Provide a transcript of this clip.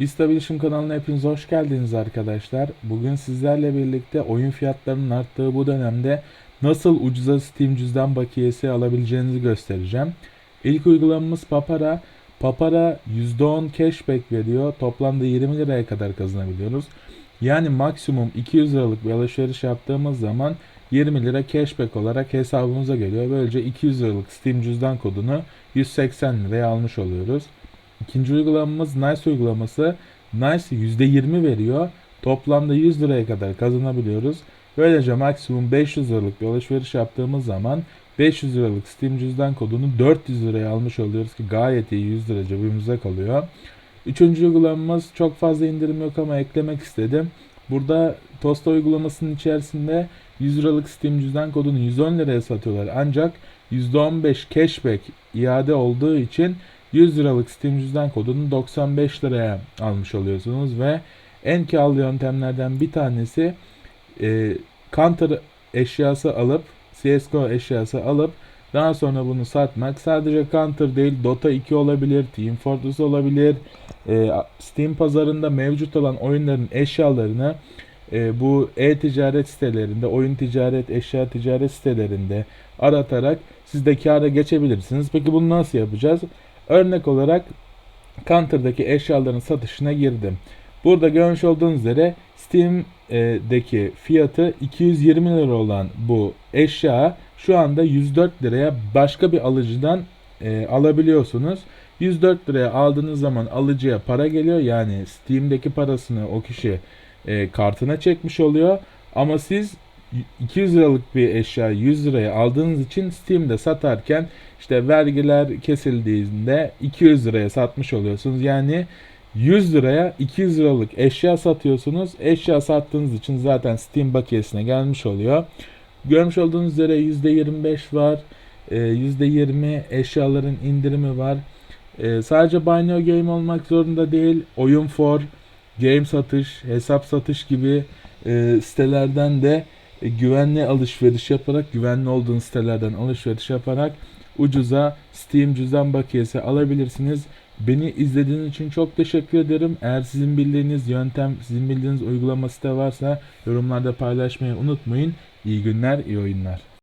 Vista Bilişim kanalına hepiniz hoş geldiniz arkadaşlar. Bugün sizlerle birlikte oyun fiyatlarının arttığı bu dönemde nasıl ucuza Steam cüzdan bakiyesi alabileceğinizi göstereceğim. İlk uygulamamız Papara. Papara %10 cashback veriyor. Toplamda 20 liraya kadar kazanabiliyoruz. Yani maksimum 200 liralık bir alışveriş yaptığımız zaman 20 lira cashback olarak hesabımıza geliyor. Böylece 200 liralık Steam cüzdan kodunu 180 liraya almış oluyoruz. İkinci uygulamamız Nice uygulaması. Nice %20 veriyor. Toplamda 100 liraya kadar kazanabiliyoruz. Böylece maksimum 500 liralık bir alışveriş yaptığımız zaman 500 liralık Steam cüzdan kodunu 400 liraya almış oluyoruz ki gayet iyi 100 lira cebimize kalıyor. Üçüncü uygulamamız çok fazla indirim yok ama eklemek istedim. Burada Tosta uygulamasının içerisinde 100 liralık Steam cüzdan kodunu 110 liraya satıyorlar. Ancak %15 cashback iade olduğu için 100 liralık Steam cüzdan kodunu 95 liraya almış oluyorsunuz ve en karlı yöntemlerden bir tanesi e, Counter eşyası alıp CSGO eşyası alıp daha sonra bunu satmak. Sadece Counter değil Dota 2 olabilir, Team Fortress olabilir. E, Steam pazarında mevcut olan oyunların eşyalarını e, bu e-ticaret sitelerinde, oyun ticaret, eşya ticaret sitelerinde aratarak siz de kâra geçebilirsiniz. Peki bunu nasıl yapacağız? Örnek olarak Counter'daki eşyaların satışına girdim. Burada görmüş olduğunuz üzere Steam'deki fiyatı 220 lira olan bu eşya şu anda 104 liraya başka bir alıcıdan e, alabiliyorsunuz. 104 liraya aldığınız zaman alıcıya para geliyor. Yani Steam'deki parasını o kişi e, kartına çekmiş oluyor. Ama siz 200 liralık bir eşya 100 liraya aldığınız için Steam'de satarken işte vergiler kesildiğinde 200 liraya satmış oluyorsunuz. Yani 100 liraya 200 liralık eşya satıyorsunuz. Eşya sattığınız için zaten Steam bakiyesine gelmiş oluyor. Görmüş olduğunuz üzere %25 var. Ee, %20 eşyaların indirimi var. Ee, sadece Buy Now Game olmak zorunda değil. Oyun for, game satış, hesap satış gibi e, sitelerden de güvenli alışveriş yaparak, güvenli olduğun sitelerden alışveriş yaparak ucuza Steam cüzdan bakiyesi alabilirsiniz. Beni izlediğiniz için çok teşekkür ederim. Eğer sizin bildiğiniz yöntem, sizin bildiğiniz uygulama site varsa yorumlarda paylaşmayı unutmayın. İyi günler, iyi oyunlar.